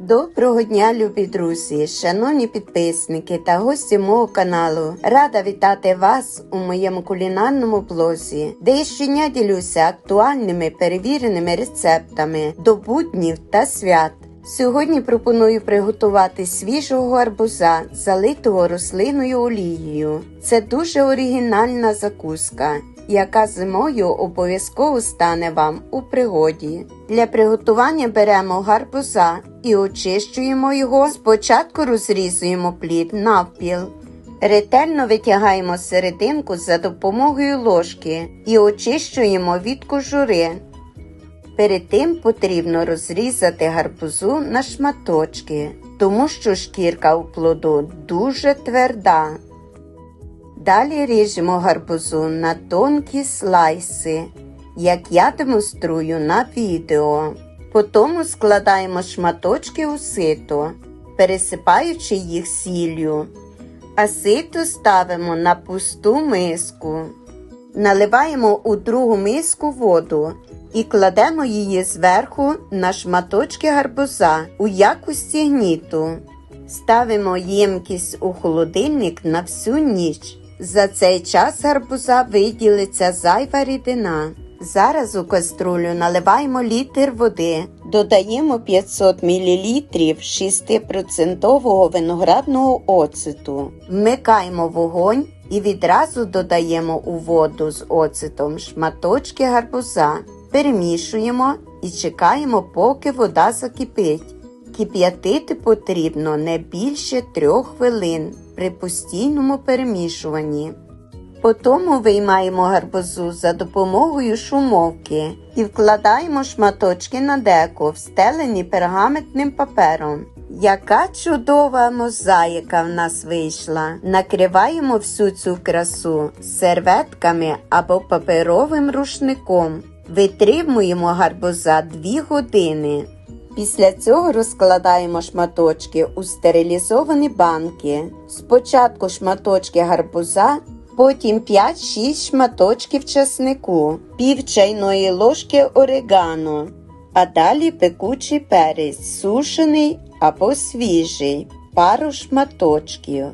Доброго дня, любі друзі, шановні підписники та гості мого каналу. Рада вітати вас у моєму кулінарному блозі, де я щодня ділюся актуальними перевіреними рецептами до буднів та свят. Сьогодні пропоную приготувати свіжого гарбуза, залитого рослинною олією. Це дуже оригінальна закуска, яка зимою обов'язково стане вам у пригоді. Для приготування беремо гарбуза і очищуємо його. Спочатку розрізуємо плід навпіл. Ретельно витягаємо серединку за допомогою ложки і очищуємо від кожури. Перед тим потрібно розрізати гарбузу на шматочки, тому що шкірка у плоду дуже тверда. Далі ріжемо гарбузу на тонкі слайси, як я демонструю на відео. Потім складаємо шматочки у сито, пересипаючи їх сіллю, а сито ставимо на пусту миску. Наливаємо у другу миску воду і кладемо її зверху на шматочки гарбуза у якості гніту. Ставимо ємкість у холодильник на всю ніч. За цей час гарбуза виділиться зайва рідина. Зараз у каструлю наливаємо літр води, додаємо 500 мл 6% виноградного оцету, вмикаємо вогонь і відразу додаємо у воду з оцетом шматочки гарбуза, перемішуємо і чекаємо, поки вода закипить. Кип'ятити потрібно не більше трьох хвилин при постійному перемішуванні. Потім виймаємо гарбузу за допомогою шумовки і вкладаємо шматочки на деко, встелені пергаментним папером. Яка чудова мозаїка в нас вийшла! Накриваємо всю цю красу серветками або паперовим рушником. Витримуємо гарбуза 2 години. Після цього розкладаємо шматочки у стерилізовані банки. Спочатку шматочки гарбуза, потім 5-6 шматочків чеснику, пів чайної ложки орегано, а далі пекучий перець, сушений або свіжий, пару шматочків.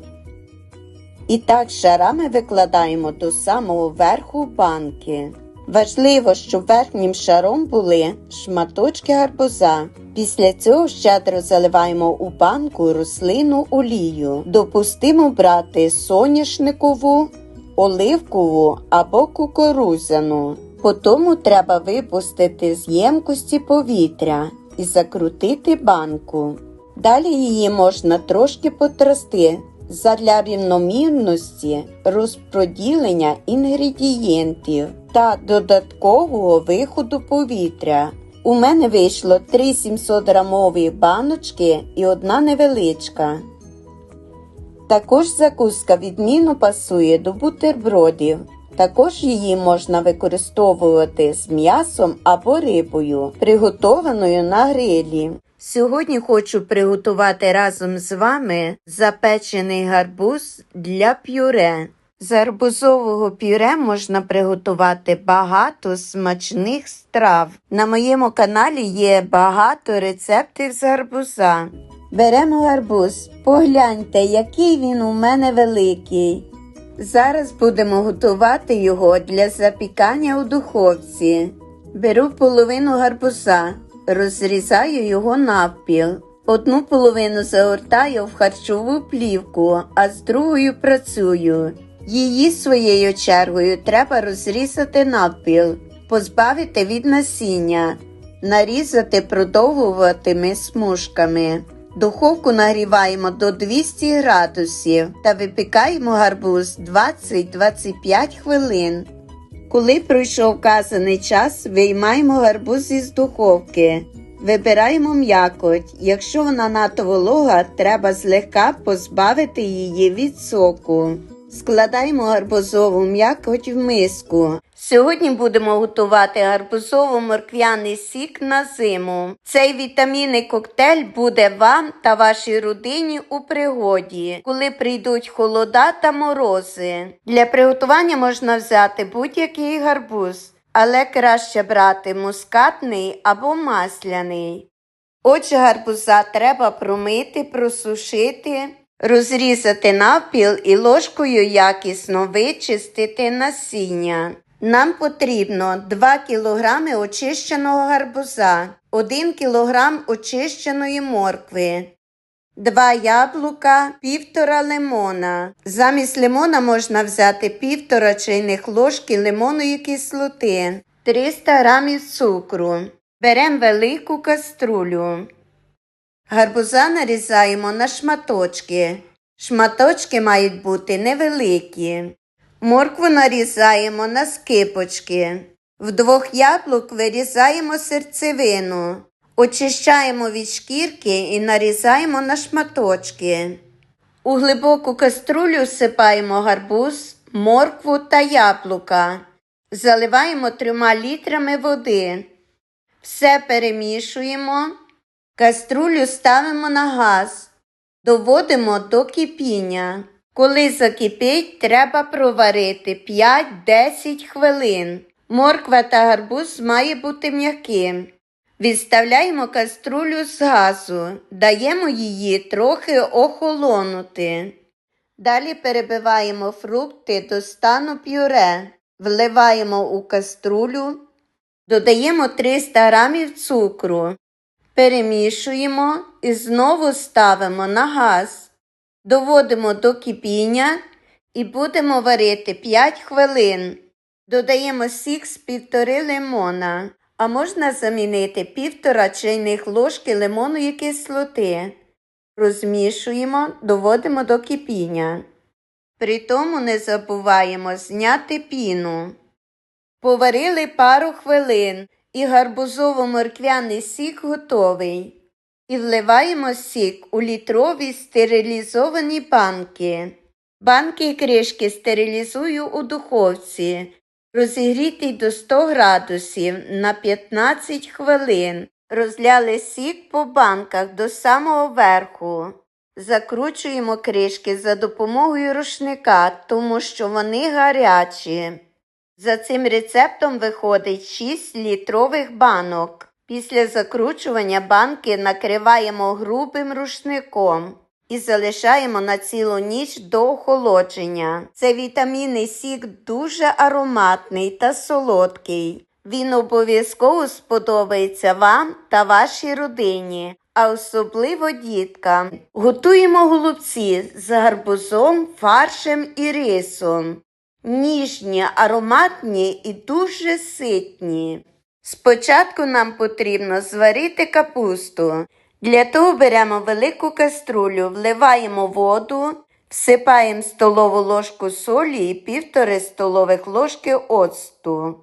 І так шарами викладаємо до самого верху банки. Важливо, щоб верхнім шаром були шматочки гарбуза. Після цього щедро заливаємо у банку рослину олію. Допустимо брати соняшникову, оливкову або кукурузяну. Потім треба випустити з ємкості повітря і закрутити банку. Далі її можна трошки потрясти задля рівномірності розпроділення інгредієнтів та додаткового виходу повітря. У мене вийшло 3 700 грамові баночки і одна невеличка. Також закуска відмінно пасує до бутербродів. Також її можна використовувати з м'ясом або рибою, приготованою на грилі. Сьогодні хочу приготувати разом з вами запечений гарбуз для пюре. З гарбузового пюре можна приготувати багато смачних страв. На моєму каналі є багато рецептів з гарбуза. Беремо гарбуз, погляньте, який він у мене великий. Зараз будемо готувати його для запікання у духовці. Беру половину гарбуза, розрізаю його навпіл. Одну половину загортаю в харчову плівку, а з другою працюю. Її своєю чергою треба розрізати навпіл, позбавити від насіння, нарізати продовгуватими смужками. Духовку нагріваємо до 200 градусів та випікаємо гарбуз 20-25 хвилин. Коли пройшов вказаний час, виймаємо гарбуз із духовки. Вибираємо м'якоть. Якщо вона надто волога, треба злегка позбавити її від соку. Складаємо гарбузову м'якоть в миску. Сьогодні будемо готувати гарбузово-морквяний сік на зиму. Цей вітамінний коктейль буде вам та вашій родині у пригоді, коли прийдуть холода та морози. Для приготування можна взяти будь-який гарбуз, але краще брати мускатний або масляний. Отже, гарбуза треба промити, просушити, розрізати навпіл і ложкою якісно вичистити насіння. Нам потрібно 2 кг очищеного гарбуза, 1 кг очищеної моркви, 2 яблука, півтора лимона. Замість лимона можна взяти півтора чайних ложки лимонної кислоти, 300 г цукру. Беремо велику каструлю. Гарбуза нарізаємо на шматочки. Шматочки мають бути невеликі. Моркву нарізаємо на скипочки. В двох яблук вирізаємо серцевину. Очищаємо від шкірки і нарізаємо на шматочки. У глибоку каструлю всипаємо гарбуз, моркву та яблука. Заливаємо трьома літрами води. Все перемішуємо. Каструлю ставимо на газ. Доводимо до кипіння. Коли закипить, треба проварити 5-10 хвилин. Морква та гарбуз має бути м'яким. Відставляємо каструлю з газу, даємо її трохи охолонути. Далі перебиваємо фрукти до стану пюре, вливаємо у каструлю, додаємо 300 г цукру, перемішуємо і знову ставимо на газ. Доводимо до кипіння і будемо варити 5 хвилин. Додаємо сік з півтори лимона, а можна замінити півтора чайних ложки лимонної кислоти. Розмішуємо, доводимо до кипіння. При тому не забуваємо зняти піну. Поварили пару хвилин і гарбузово-морквяний сік готовий. І вливаємо сік у літрові стерилізовані банки. Банки і кришки стерилізую у духовці, розігрітий до 100 градусів на 15 хвилин. Розляли сік по банках до самого верху. Закручуємо кришки за допомогою рушника, тому що вони гарячі. За цим рецептом виходить 6 літрових банок. Після закручування банки накриваємо грубим рушником і залишаємо на цілу ніч до охолодження. Це вітамінний сік дуже ароматний та солодкий. Він обов'язково сподобається вам та вашій родині, а особливо діткам. Готуємо голубці з гарбузом, фаршем і рисом. Ніжні, ароматні і дуже ситні. Спочатку нам потрібно зварити капусту. Для того беремо велику каструлю, вливаємо воду, всипаємо столову ложку солі і півтори столових ложки оцту.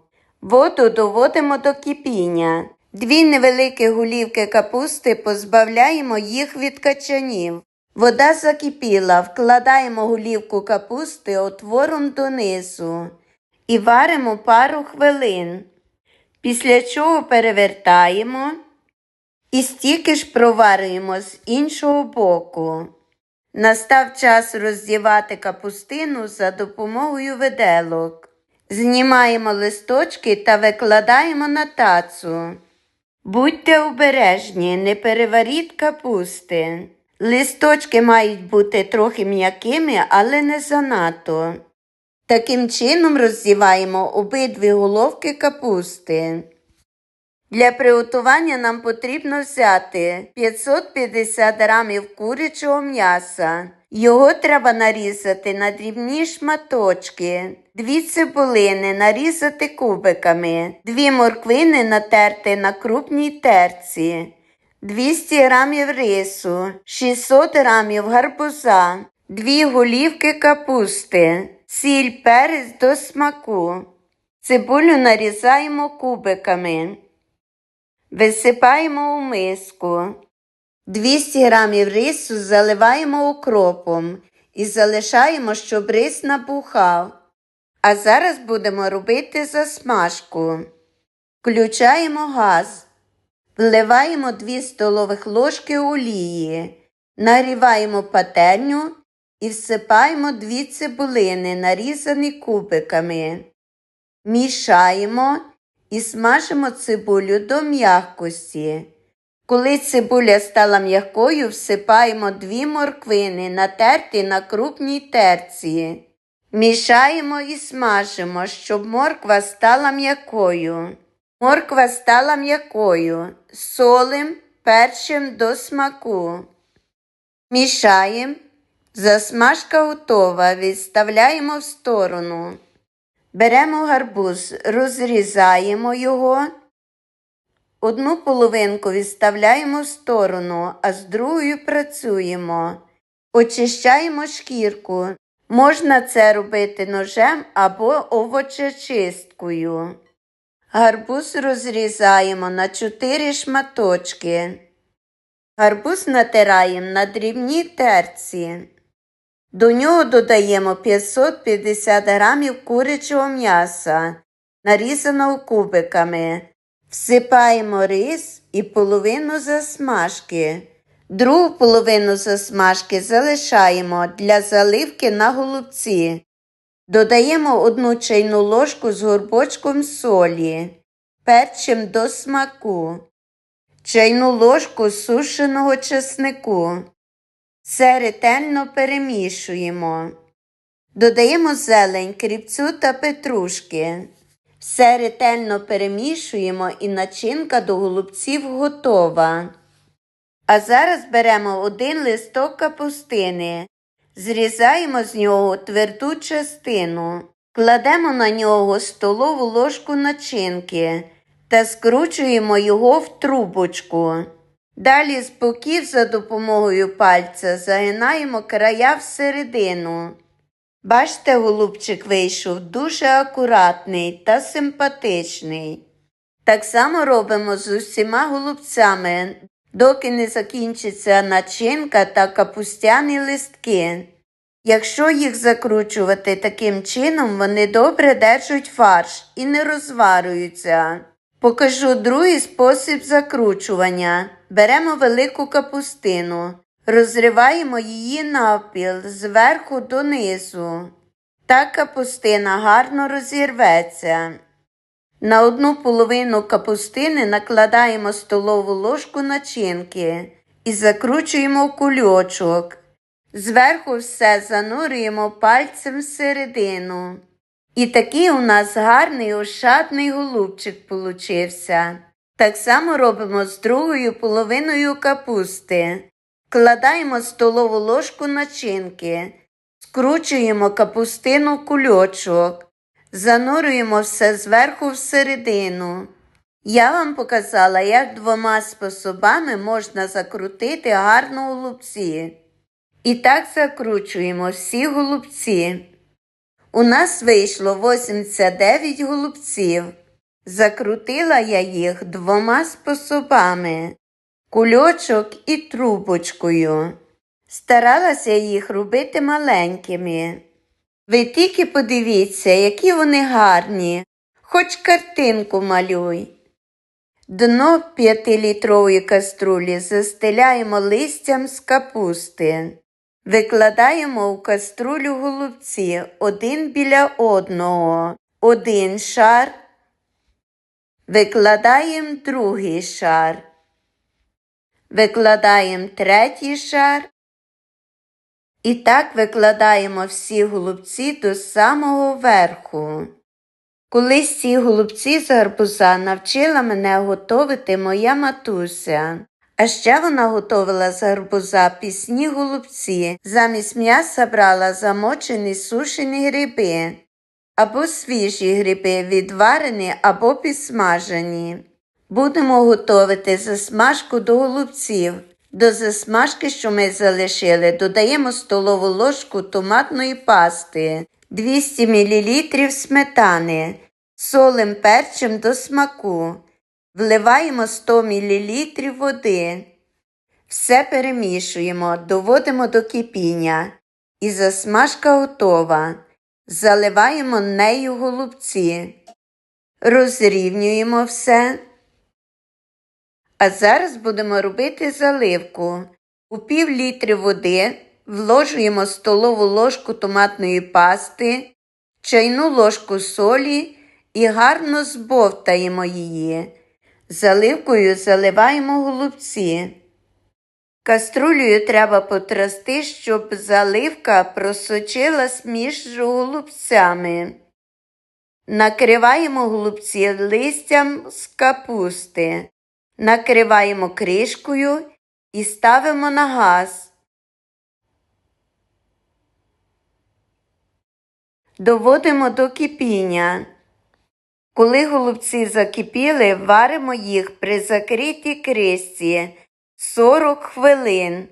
Воду доводимо до кипіння. Дві невеликі гулівки капусти позбавляємо їх від качанів. Вода закипіла, вкладаємо гулівку капусти отвором донизу і варимо пару хвилин. Після чого перевертаємо і стільки ж проварюємо з іншого боку. Настав час роздівати капустину за допомогою виделок. Знімаємо листочки та викладаємо на тацу. Будьте обережні, не переваріть капусти. Листочки мають бути трохи м'якими, але не занадто. Таким чином роздіваємо обидві головки капусти. Для приготування нам потрібно взяти 550 грамів курячого м'яса. Його треба нарізати на дрібні шматочки, дві цибулини нарізати кубиками, дві морквини натерти на крупній терці, 200 грамів рису, 600 грамів гарбуза, дві голівки капусти, сіль перець до смаку. Цибулю нарізаємо кубиками. Висипаємо у миску. 200 грамів рису заливаємо укропом і залишаємо, щоб рис набухав. А зараз будемо робити засмажку. Включаємо газ, вливаємо 2 столових ложки олії, нагріваємо пательню і всипаємо 2 цибулини, нарізані кубиками. Мішаємо і смажимо цибулю до м'якості. Коли цибуля стала м'якою, всипаємо дві морквини, натерті на крупній терці. Мішаємо і смажимо, щоб морква стала м'якою. Морква стала м'якою, солим, перчим до смаку. Мішаємо. Засмажка готова, відставляємо в сторону. Беремо гарбуз, розрізаємо його. Одну половинку відставляємо в сторону, а з другою працюємо. Очищаємо шкірку. Можна це робити ножем або овочечисткою. Гарбуз розрізаємо на 4 шматочки. Гарбуз натираємо на дрібній терці. До нього додаємо 550 грамів курячого м'яса, нарізаного кубиками. Всипаємо рис і половину засмажки. Другу половину засмажки залишаємо для заливки на голубці. Додаємо одну чайну ложку з горбочком солі, перчим до смаку, чайну ложку сушеного чеснику. Все ретельно перемішуємо. Додаємо зелень, кріпцю та петрушки. Все ретельно перемішуємо і начинка до голубців готова. А зараз беремо один листок капустини, зрізаємо з нього тверду частину, кладемо на нього столову ложку начинки та скручуємо його в трубочку. Далі з боків за допомогою пальця загинаємо края всередину. Бачите, голубчик вийшов дуже акуратний та симпатичний. Так само робимо з усіма голубцями, доки не закінчиться начинка та капустяні листки. Якщо їх закручувати таким чином, вони добре держать фарш і не розварюються. Покажу другий спосіб закручування. Беремо велику капустину, розриваємо її навпіл зверху донизу. Так капустина гарно розірветься. На одну половину капустини накладаємо столову ложку начинки і закручуємо в кульочок. Зверху все занурюємо пальцем всередину. І такий у нас гарний ошатний голубчик получився. Так само робимо з другою половиною капусти. Кладаємо столову ложку начинки, скручуємо капустину в кульочок, занурюємо все зверху всередину. Я вам показала, як двома способами можна закрутити гарно голубці. І так закручуємо всі голубці. У нас вийшло 89 голубців. Закрутила я їх двома способами кульочок і трубочкою. Старалася їх робити маленькими. Ви тільки подивіться, які вони гарні, хоч картинку малюй. Дно п'ятилітрової каструлі застеляємо листям з капусти. Викладаємо в каструлю голубці один біля одного, один шар. Викладаємо другий шар. Викладаємо третій шар. І так викладаємо всі голубці до самого верху. Колись ці голубці з гарбуза навчила мене готувати моя матуся. А ще вона готувала з гарбуза пісні голубці, замість м'яса брала замочені сушені гриби або свіжі гриби, відварені або підсмажені. Будемо готувати засмажку до голубців. До засмажки, що ми залишили, додаємо столову ложку томатної пасти, 200 мл сметани, солим перчим до смаку. Вливаємо 100 мл води. Все перемішуємо, доводимо до кипіння. І засмажка готова. Заливаємо нею голубці. Розрівнюємо все. А зараз будемо робити заливку. У пів літри води вложуємо столову ложку томатної пасти, чайну ложку солі і гарно збовтаємо її. Заливкою заливаємо голубці. Каструлею треба потрясти, щоб заливка просочилась між голубцями. Накриваємо голубці листям з капусти. Накриваємо кришкою і ставимо на газ. Доводимо до кипіння. Коли голубці закипіли, варимо їх при закритій кришці 40 хвилин.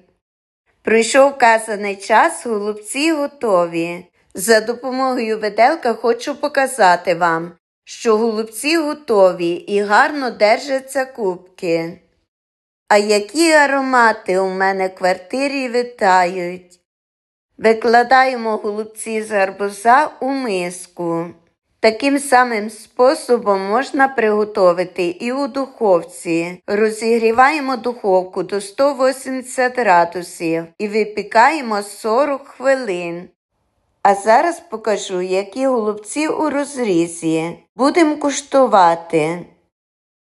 Пройшов вказаний час, голубці готові. За допомогою виделка хочу показати вам, що голубці готові і гарно держаться кубки. А які аромати у мене в квартирі витають. Викладаємо голубці з гарбуза у миску. Таким самим способом можна приготувати і у духовці. Розігріваємо духовку до 180 градусів і випікаємо 40 хвилин. А зараз покажу, які голубці у розрізі. Будемо куштувати.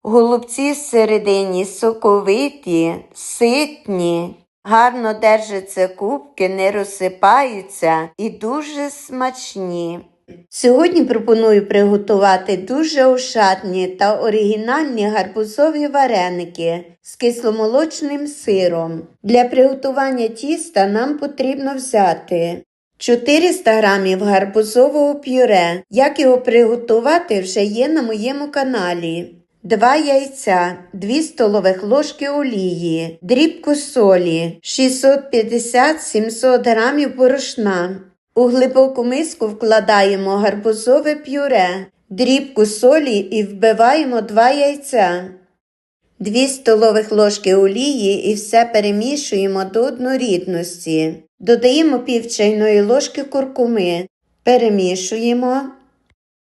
Голубці всередині соковиті, ситні, гарно держаться кубки, не розсипаються і дуже смачні. Сьогодні пропоную приготувати дуже ошатні та оригінальні гарбузові вареники з кисломолочним сиром. Для приготування тіста нам потрібно взяти 400 г гарбузового пюре. Як його приготувати, вже є на моєму каналі. 2 яйця, 2 столових ложки олії, дрібку солі, 650-700 г борошна. У глибоку миску вкладаємо гарбузове пюре, дрібку солі і вбиваємо 2 яйця. 2 столових ложки олії і все перемішуємо до однорідності. Додаємо пів чайної ложки куркуми, перемішуємо.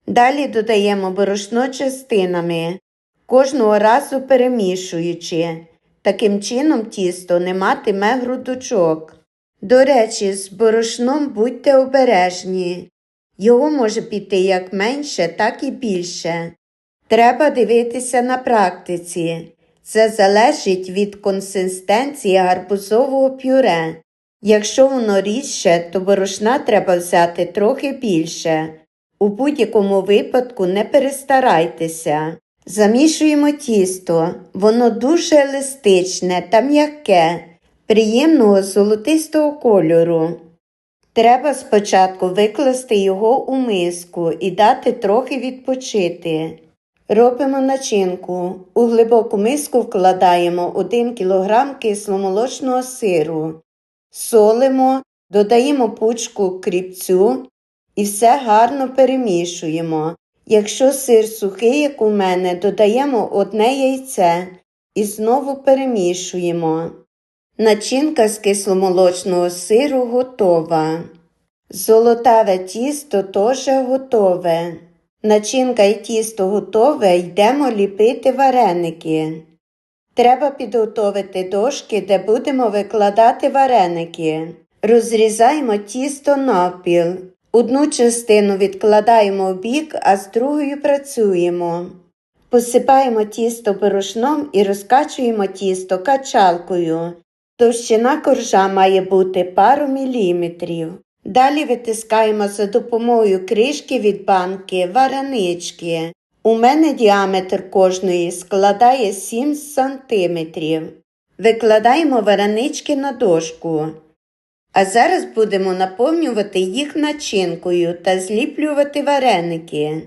Далі додаємо борошно частинами, кожного разу перемішуючи. Таким чином тісто не матиме грудочок. До речі, з борошном будьте обережні. Його може піти як менше, так і більше. Треба дивитися на практиці. Це залежить від консистенції гарбузового пюре. Якщо воно рідше, то борошна треба взяти трохи більше. У будь-якому випадку не перестарайтеся. Замішуємо тісто, воно дуже еластичне та м'яке, приємного золотистого кольору. Треба спочатку викласти його у миску і дати трохи відпочити. Робимо начинку. У глибоку миску вкладаємо 1 кг кисломолочного сиру, солимо, додаємо пучку кріпцю і все гарно перемішуємо. Якщо сир сухий, як у мене, додаємо одне яйце і знову перемішуємо. Начинка з кисломолочного сиру готова. Золотаве тісто теж готове. Начинка і тісто готове, йдемо ліпити вареники. Треба підготовити дошки, де будемо викладати вареники. Розрізаємо тісто навпіл. Одну частину відкладаємо в бік, а з другою працюємо. Посипаємо тісто порошном і розкачуємо тісто качалкою. Товщина коржа має бути пару міліметрів. Далі витискаємо за допомогою кришки від банки варенички. У мене діаметр кожної складає 7 см. Викладаємо варенички на дошку. А зараз будемо наповнювати їх начинкою та зліплювати вареники.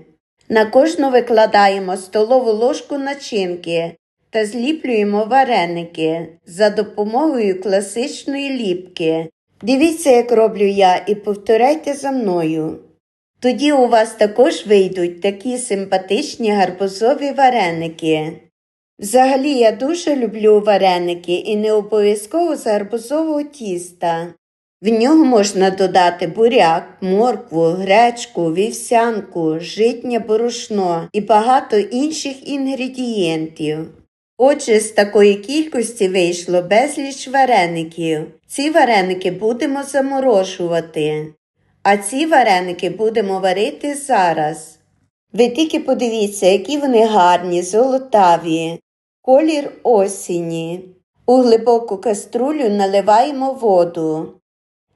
На кожну викладаємо столову ложку начинки та зліплюємо вареники за допомогою класичної ліпки. Дивіться, як роблю я, і повторяйте за мною. Тоді у вас також вийдуть такі симпатичні гарбузові вареники. Взагалі я дуже люблю вареники і не обов'язково з гарбузового тіста. В нього можна додати буряк, моркву, гречку, вівсянку, житнє борошно і багато інших інгредієнтів. Отже, з такої кількості вийшло безліч вареників. Ці вареники будемо заморожувати, а ці вареники будемо варити зараз. Ви тільки подивіться, які вони гарні, золотаві. Колір осені. У глибоку каструлю наливаємо воду,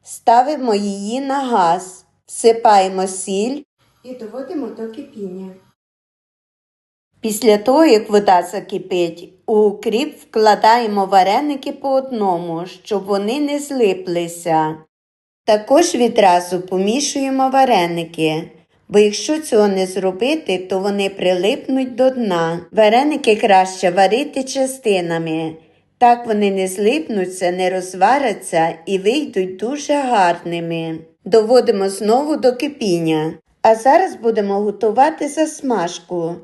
ставимо її на газ, всипаємо сіль і доводимо до кипіння. Після того, як вода закипить, у укріп вкладаємо вареники по одному, щоб вони не злиплися. Також відразу помішуємо вареники, бо якщо цього не зробити, то вони прилипнуть до дна. Вареники краще варити частинами. Так вони не злипнуться, не розваряться і вийдуть дуже гарними. Доводимо знову до кипіння. А зараз будемо готувати засмажку.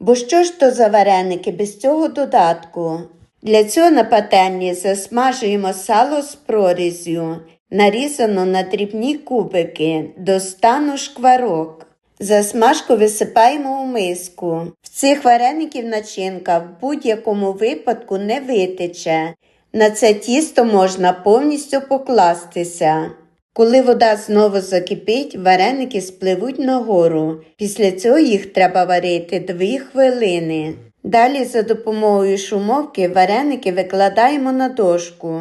Бо що ж то за вареники без цього додатку? Для цього на пательні засмажуємо сало з прорізю, нарізано на дрібні кубики до стану шкварок. Засмажку висипаємо у миску. В цих вареників начинка в будь-якому випадку не витече. На це тісто можна повністю покластися. Коли вода знову закипить, вареники спливуть нагору. Після цього їх треба варити 2 хвилини. Далі за допомогою шумовки вареники викладаємо на дошку.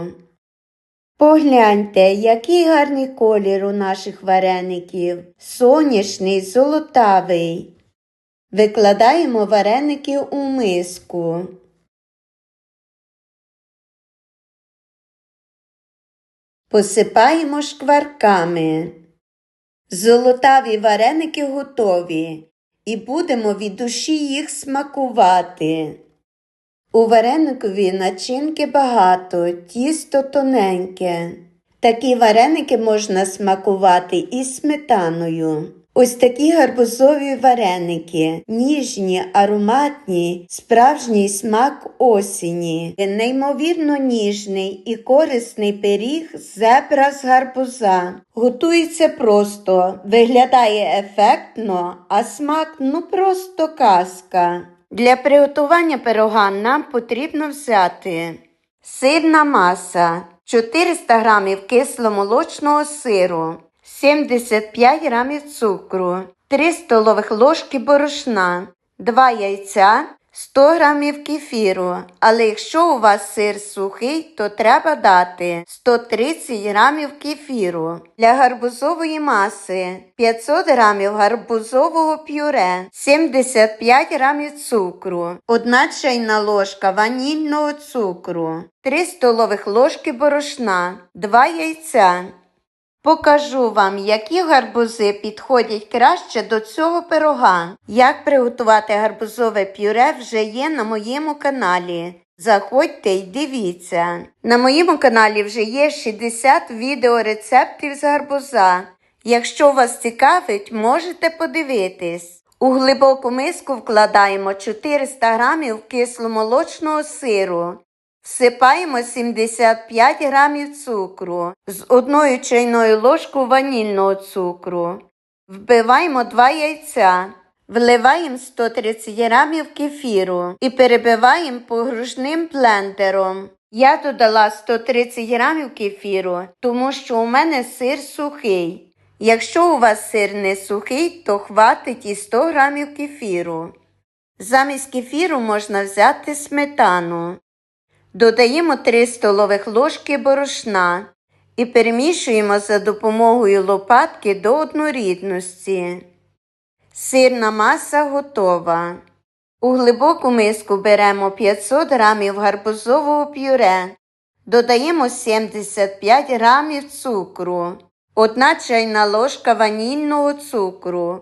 Погляньте, який гарний колір у наших вареників. Сонячний, золотавий. Викладаємо вареники у миску. Посипаємо шкварками. Золотаві вареники готові і будемо від душі їх смакувати. У вареникові начинки багато, тісто тоненьке. Такі вареники можна смакувати із сметаною. Ось такі гарбузові вареники, ніжні, ароматні, справжній смак осені, неймовірно ніжний і корисний пиріг зебра з гарбуза. Готується просто, виглядає ефектно, а смак ну просто казка. Для приготування пирога нам потрібно взяти сирна маса, 400 г кисломолочного сиру. 75 г цукру, 3 столових ложки борошна, 2 яйця, 100 грамів кефіру. Але якщо у вас сир сухий, то треба дати 130 грамів кефіру. Для гарбузової маси 500 грамів гарбузового пюре, 75 грамів цукру, 1 чайна ложка ванільного цукру, 3 столових ложки борошна, 2 яйця. Покажу вам, які гарбузи підходять краще до цього пирога. Як приготувати гарбузове пюре вже є на моєму каналі. Заходьте і дивіться. На моєму каналі вже є 60 відеорецептів з гарбуза. Якщо вас цікавить, можете подивитись. У глибоку миску вкладаємо 400 г кисломолочного сиру. Всипаємо 75 грамів цукру з одною чайною ложкою ванільного цукру. Вбиваємо 2 яйця. Вливаємо 130 грамів кефіру і перебиваємо погружним блендером. Я додала 130 грамів кефіру, тому що у мене сир сухий. Якщо у вас сир не сухий, то хватить і 100 грамів кефіру. Замість кефіру можна взяти сметану. Додаємо 3 столових ложки борошна і перемішуємо за допомогою лопатки до однорідності. Сирна маса готова. У глибоку миску беремо 500 г гарбузового пюре, додаємо 75 г цукру, 1 чайна ложка ванільного цукру.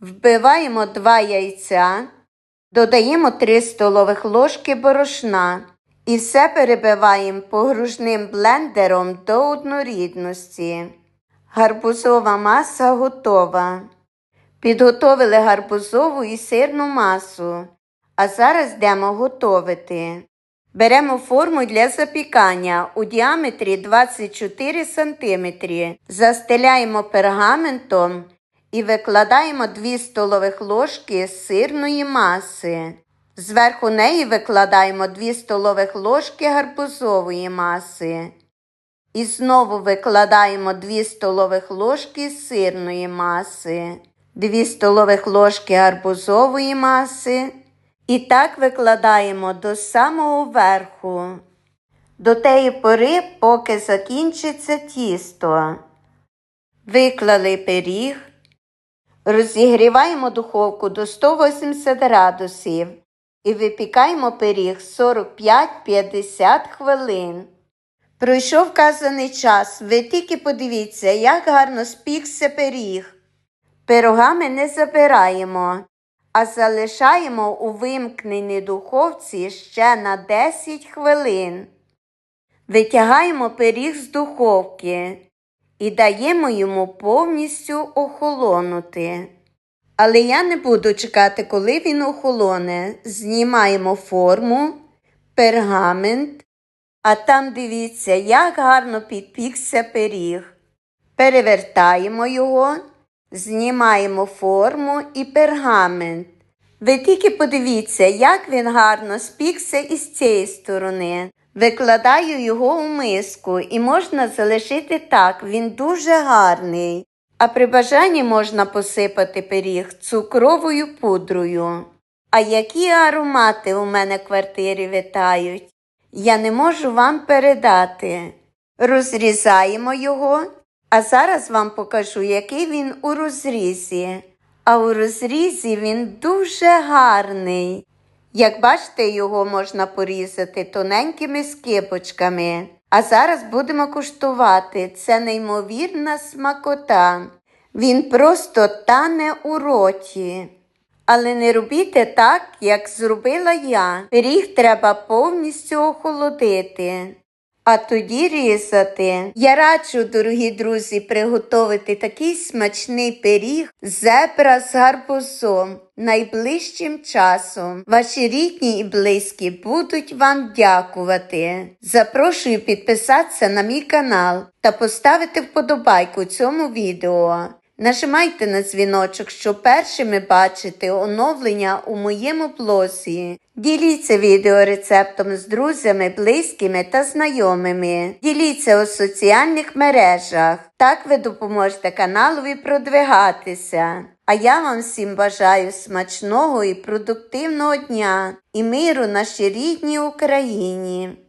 Вбиваємо 2 яйця, додаємо 3 столових ложки борошна. І все перебиваємо погружним блендером до однорідності. Гарбузова маса готова. Підготовили гарбузову і сирну масу. А зараз йдемо готувати. Беремо форму для запікання у діаметрі 24 см. Застеляємо пергаментом і викладаємо 2 столових ложки сирної маси. Зверху неї викладаємо 2 столових ложки гарбузової маси. І знову викладаємо 2 столових ложки сирної маси, 2 столових ложки гарбузової маси І так викладаємо до самого верху, до теї пори, поки закінчиться тісто. Виклали пиріг, розігріваємо духовку до 180 градусів і випікаємо пиріг 45-50 хвилин. Пройшов вказаний час, ви тільки подивіться, як гарно спікся пиріг. Пирогами не забираємо, а залишаємо у вимкненій духовці ще на 10 хвилин. Витягаємо пиріг з духовки і даємо йому повністю охолонути. Але я не буду чекати, коли він охолоне. Знімаємо форму, пергамент, а там дивіться, як гарно підпікся пиріг. Перевертаємо його, знімаємо форму і пергамент. Ви тільки подивіться, як він гарно спікся із цієї сторони. Викладаю його у миску і можна залишити так, він дуже гарний. А при бажанні можна посипати пиріг цукровою пудрою. А які аромати у мене в квартирі витають, я не можу вам передати. Розрізаємо його, а зараз вам покажу, який він у розрізі. А у розрізі він дуже гарний. Як бачите, його можна порізати тоненькими скибочками. А зараз будемо куштувати. Це неймовірна смакота. Він просто тане у роті. Але не робіть так, як зробила я. Пиріг треба повністю охолодити. А тоді різати. Я раджу, дорогі друзі, приготувати такий смачний пиріг зебра з гарбузом найближчим часом. Ваші рідні і близькі будуть вам дякувати. Запрошую підписатися на мій канал та поставити вподобайку цьому відео. Нажимайте на дзвіночок, щоб першими бачити оновлення у моєму блозі. Діліться відеорецептом з друзями, близькими та знайомими. Діліться у соціальних мережах. Так ви допоможете каналові продвигатися. А я вам всім бажаю смачного і продуктивного дня і миру нашій рідній Україні.